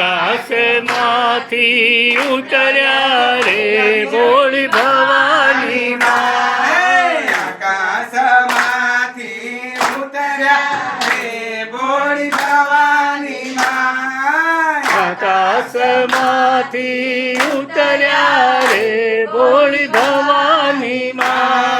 આકાશમાંથી ઉતર્યા રે ભોળી ભવાની માં આકાશમાંથી ઉતર્યા રે ભોળી ભવાની માં આકાશમાંથી ઉતર્યા રે ભોળી ભવાની માં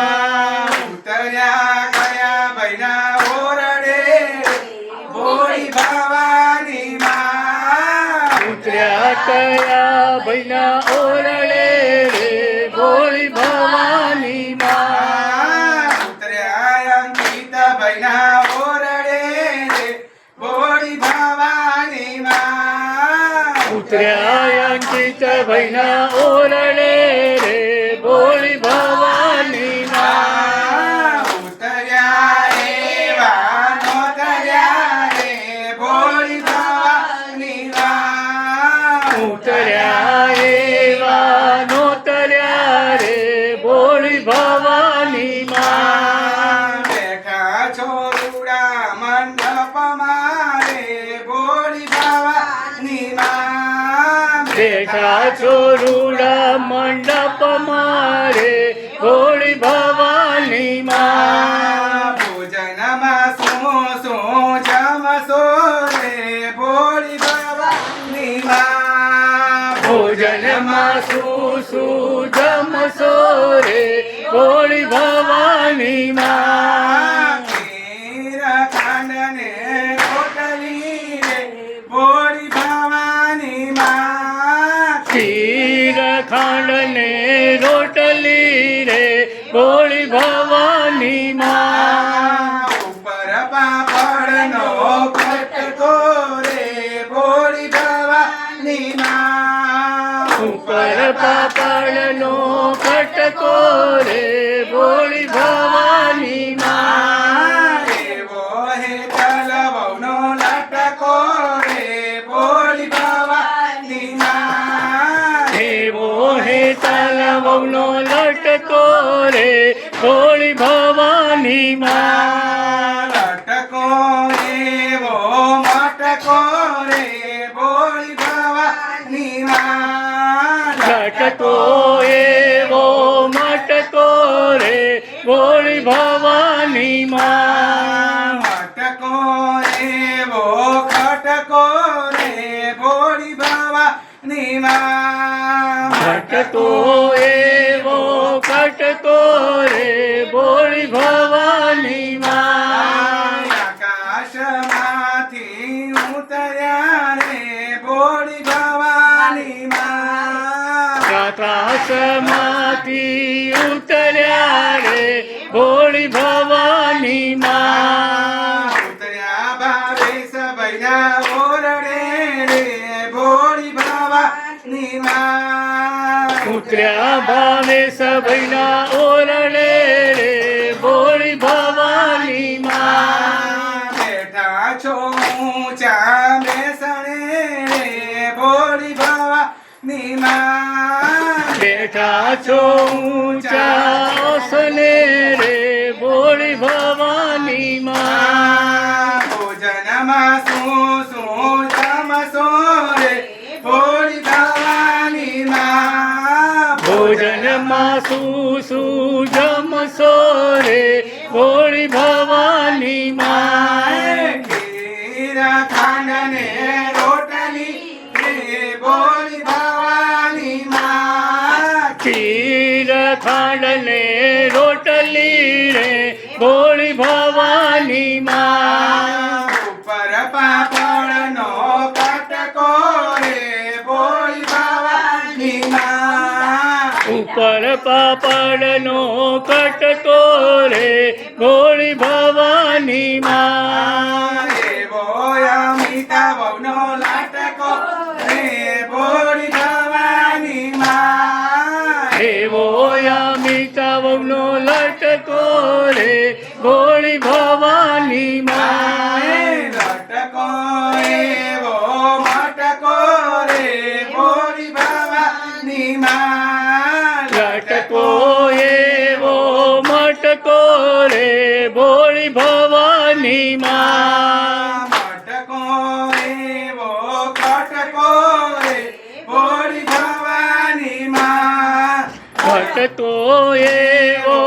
ઉતર્યા કયા ભૈના ઓરડે રે ભોળી ભવાની માં ઉતર્યા અંકિત ભૈના ઓરડે ભોળી ભવાની માં ઉતર્યા અંકિત ભૈના ઓરડે રે ભોળી ભોળી ભવાની માં. ભોજનમાં શું શું જમશો રે? ભોળી ભવાની માં. ભોજનમાં શું શું જમશો રે? ભોળી ભવાની માં. ભોળી ભવાની માં ઉપર પાપડનો કટકો રે ભોળી ભવાની માં ઉપર પાપડનો કટકો રે રે ભોળી ભવાની માં લટકો વો મટકો રે ભોળી ભવાની માં લટકો વો મટકો રે ભોળી ભવાની માં મટકો વો ખટકો રે ભોળી ભવાની માં મટકો એવો કટકો રે ભોળી ભવાની માં આકાશમાંથી ઉતર્યા રે ભોળી ભવાની માં આકાશમાંથી ઉતર્યા રે ભોળી ભવાની માં ઉતર્યા ભાવે સભૈયા માં ઉતર્યા ભાવે સભૈના ઓરણે રે ભોળી ભવાની માં બેઠા છો ઊંચા બેસણે રે ભોળી ભવાની માં બેઠા છો ઊંચા ઓસને રે ભોળી ભવાની માં ભોજનમાં શું શું શું શું જમશો રે ભોળી ભવાની માં ખીર ખાંડને રોટલી રે ભોળી ભવાની માં ખીર રોટલી રે ભોળી ભવાની માં ઉપર પાપડનો કટકો રે ભોળી ભવાની માં ઉપર પાપડનો કટકો રે ગોળી ભવાની માં. માં કટકો એવો કટકો બોડી જવાની માં કટકો એવો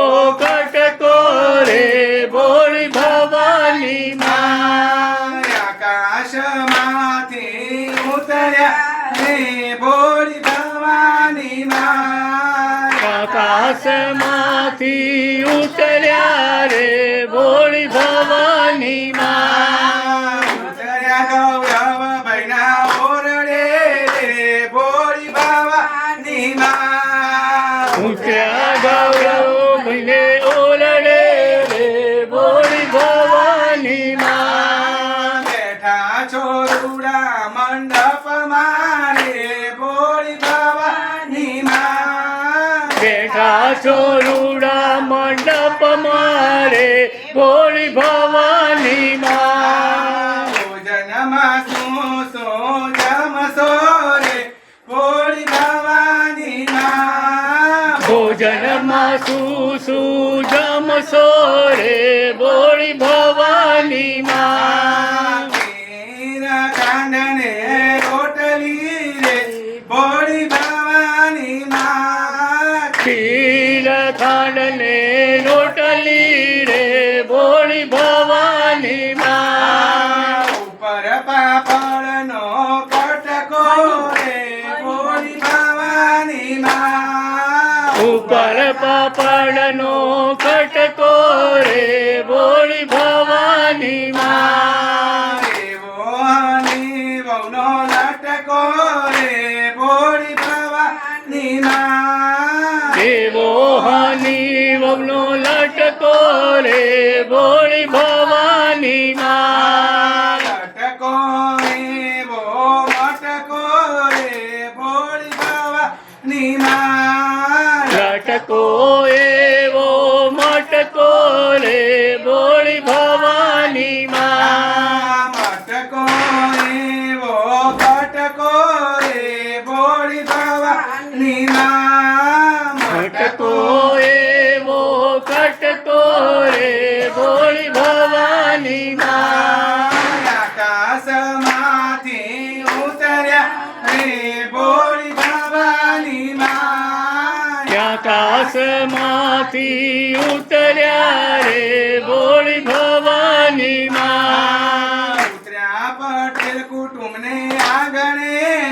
કટકો રે બોડી ભવાની માં આકાશમાંથી ઉતર્યા ને બોડી ભવાની માં આકાશમાંથી ઉતર્યા રે ઉતર્યા ગૌરવ મહિને ઓલડે રે ભોળી ભવાની માં. બેઠા છોરુડા મંડપ મારે ભોળી ભવાની માં. બેઠા છોરુડા મંડપ મારે ભોળી ભવાની માં. ભોજનમાં શું શું જમશો રે ભોળી ભવાની માં ભોજનમાં શું શું જમશો રે ભોળી ભવાની માં? કાંડને રોટલી રે બોળી ભવાની માં. ખીર ખાંડ ને રોટલી રે ભોળી ઉપર પાપડનો કટકો રે ભોળી ભવાની માં. એવો હની વહુનો લટકો રે ભોળી ભવાની માં. દેવો હની વવનો લટકો રે આકાશમાંથી ઉતર્યા રે ભોળી ભવાની માં. ઉતર્યા પટેલ કુટુંબને આગણે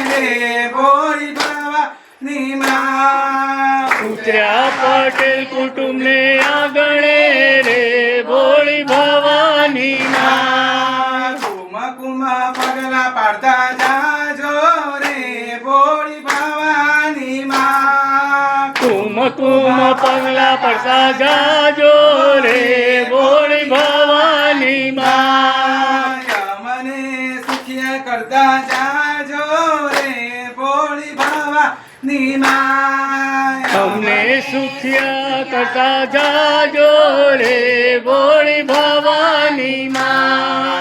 રે ભોળી ભવાની માં. ઉતર્યા પટેલ કુટુંબને આગણે રે ભોળી ભવાની માં. કુમા કુમા પગલા પાડતા જાજો કુમ પગલા પડતા જાજો રે ભોળી ભવાની માં. મને સુખિયા કરતા જાજો રે ભોળી ભવાની માં. અમને સુખિયા કરતા જાજો રે ભોળી ભવાની માં.